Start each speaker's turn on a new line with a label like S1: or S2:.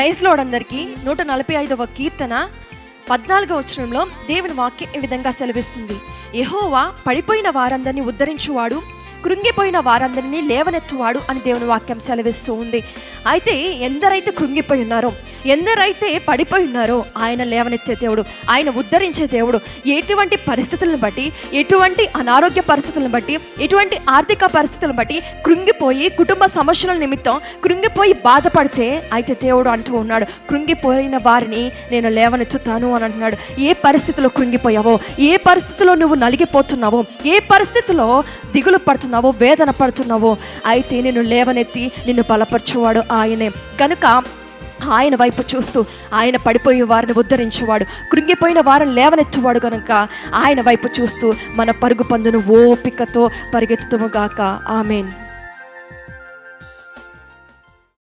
S1: ప్రైస్లోడ్ అందరికీ నూట నలభై ఐదవ కీర్తన పద్నాలుగవ వచనంలో దేవుని వాక్యం ఈ విధంగా సెలవిస్తుంది. యహోవా పడిపోయిన వారందరినీ ఉద్ధరించువాడు. కృంగిపోయిన వారందరినీ లేవనెత్తువాడు అని దేవుని వాక్యం సెలవిస్తూ ఉంది. అయితే ఎందరైతే కృంగిపోయి ఉన్నారో ఎందరైతే పడిపోయి ఉన్నారో ఆయన లేవనెత్తే దేవుడు ఆయన ఉద్ధరించే దేవుడు ఎటువంటి పరిస్థితులను బట్టి ఎటువంటి అనారోగ్య పరిస్థితులను బట్టి ఎటువంటి ఆర్థిక పరిస్థితులను బట్టి కృంగిపోయి కుటుంబ సమస్యల నిమిత్తం కృంగిపోయి బాధపడితే అయితే దేవుడు అంటూ ఉన్నాడు కృంగిపోయిన వారిని నేను లేవనెత్తుతాను అని అంటున్నాడు. ఏ పరిస్థితిలో కృంగిపోయావో ఏ పరిస్థితిలో నువ్వు నలిగిపోతున్నావో ఏ పరిస్థితిలో దిగులు పడుతున్నావు వేదన పడుతున్నావో అయితే నేను లేవనెత్తి నిన్ను బలపరచువాడు ఆయనే. కనుక ఆయన వైపు చూస్తూ ఆయన పడిపోయే వారిని ఉద్ధరించేవాడు. కృంగిపోయిన వారిని లేవనెత్తువాడు కనుక ఆయన వైపు చూస్తూ మన పరుగు పందును ఓపికతో పరిగెత్తుతుము గాక. ఆమెన్.